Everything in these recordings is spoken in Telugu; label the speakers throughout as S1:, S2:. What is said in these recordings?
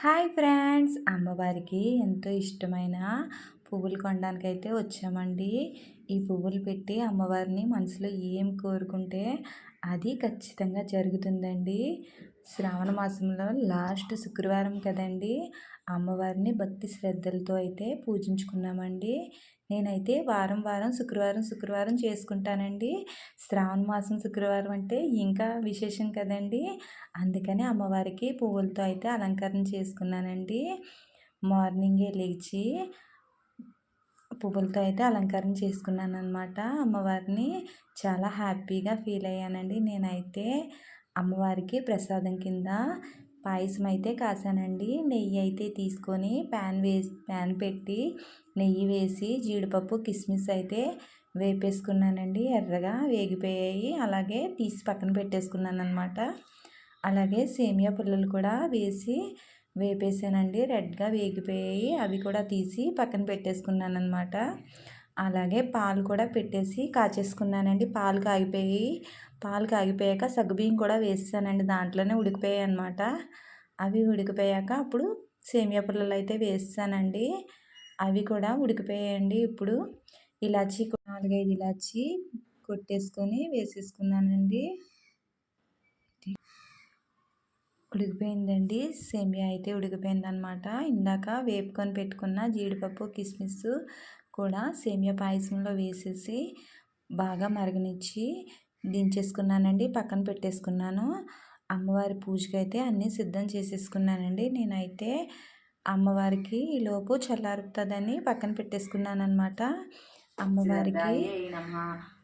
S1: Hi friends. అమ్మవారికి ఎంతో ఇష్టమైన పువ్వులు కొనడానికైతే వచ్చామండి. ఈ పువ్వులు పెట్టి అమ్మవారిని మనసులో ఏం కోరుకుంటే అది ఖచ్చితంగా జరుగుతుందండి. శ్రావణ మాసంలో లాస్ట్ శుక్రవారం కదండి. అమ్మవారిని భక్తి శ్రద్ధలతో అయితే పూజించుకున్నామండి. నేనైతే వారం వారం శుక్రవారం శుక్రవారం చేసుకుంటానండి. శ్రావణ మాసం శుక్రవారం అంటే ఇంకా విశేషం కదండి. అందుకని అమ్మవారికి పువ్వులతో అయితే అలంకరణ చేసుకున్నానండి. మార్నింగే లేచి పువ్వులతో అయితే అలంకరణ చేసుకున్నాను అనమాట అమ్మవారిని చాలా హ్యాపీగా ఫీల్ అయ్యానండి. నేనైతే అమ్మవారికి ప్రసాదం కింద పాయసం అయితే కాసానండి. నెయ్యి అయితే తీసుకొని ప్యాన్ వేసి ప్యాన్ పెట్టి నెయ్యి వేసి జీడిపప్పు కిస్మిస్ అయితే వేపేసుకున్నానండి. ఎర్రగా వేగిపోయాయి. అలాగే తీసి పక్కన పెట్టేసుకున్నాను అనమాట అలాగే సేమియా పుల్లలు కూడా వేసి వేపేసానండి. రెడ్గా వేగిపోయాయి. అవి కూడా తీసి పక్కన పెట్టేసుకున్నాను అనమాట అలాగే పాలు కూడా పెట్టేసి కాచేసుకున్నానండి. పాలు కాగిపోయి పాలు కాగిపోయాక సగ్గుబియ్యం కూడా వేసానండి దాంట్లోనే ఉడికిపోయాయి అనమాట అవి ఉడికిపోయాక అప్పుడు సేమియా పుల్లలు అయితే వేసానండి అవి కూడా ఉడికిపోయాయండి. ఇప్పుడు ఇలాచి నాలుగైదు ఇలాచి కొట్టేసుకొని వేసేసుకున్నానండి. ఉడికిపోయిందండి. సేమియా అయితే ఉడికిపోయిందనమాట ఇందాక వేపుకొని పెట్టుకున్న జీడిపప్పు కిస్మిస్ కూడా సేమియా పాయసంలో వేసేసి బాగా మరగనిచ్చి దించేసుకున్నానండి పక్కన పెట్టేసుకున్నాను. అమ్మవారి పూజకి అయితే అన్నీ సిద్ధం చేసేసుకున్నానండి. నేనైతే అమ్మవారికి ఈలోపు చల్లారుతుందని పక్కన పెట్టేసుకున్నాను అనమాట అమ్మవారికి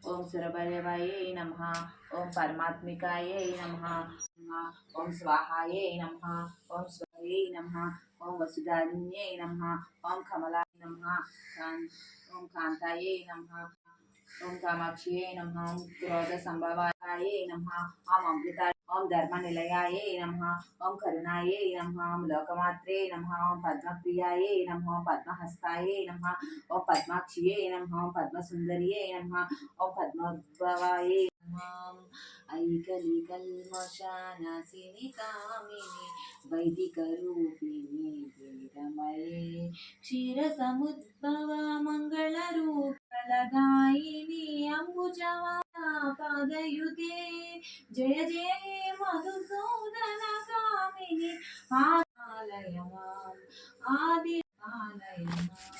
S2: ఓం సురభైరవాయ నమ. ఓం పరమాత్మికాయ నమ. ఓం స్వాహాయ నమ. ఓం స్వాయ నమ. ఓం వసుధారిణ్యై నమ. ఓం కమలాయ నమ. ఓం కాంతాయ నమ. ఓం కామాక్షియే నమ ఓం క్రోధ సంభవాయ నమ ఓం అమృతాయ ఓం ధర్మనిలయాయ నమ ఓం కరుణాయ నమ ఓం లోకమాత్రే నమ ఓం పద్మప్రియాయ నమ ఓం పద్మహస్తాయ నమ ఓం పద్మాక్షియే నమ ఓం పద్మసుందరియే నమ ఓం పద్మోద్భవాయ నమ ఐకలికల్మశానాశిని కామిని వైదికరూపిణి వీరమయే క్షీరసముద్భవ మంగళరూపలగాయిని అంబుజవా పాదయుతే జయ జయ మధుసూదన కామిని ఆలయమాం ఆది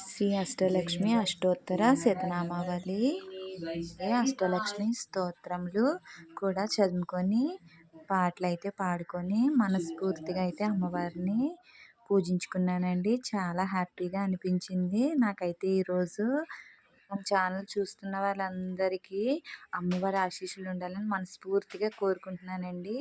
S1: శ్రీ అష్టలక్ష్మి అష్టోత్తర శతనామావళి. అష్టలక్ష్మి స్తోత్రములు కూడా చదువుకొని పాటలు అయితే పాడుకొని మనస్ఫూర్తిగా అయితే అమ్మవారిని పూజించుకున్నానండి. చాలా హ్యాపీగా అనిపించింది. నాకైతే ఈరోజు మన ఛానల్ చూస్తున్న వాళ్ళందరికీ అమ్మవారి ఆశీస్సులు ఉండాలని మనస్ఫూర్తిగా కోరుకుంటున్నానండి.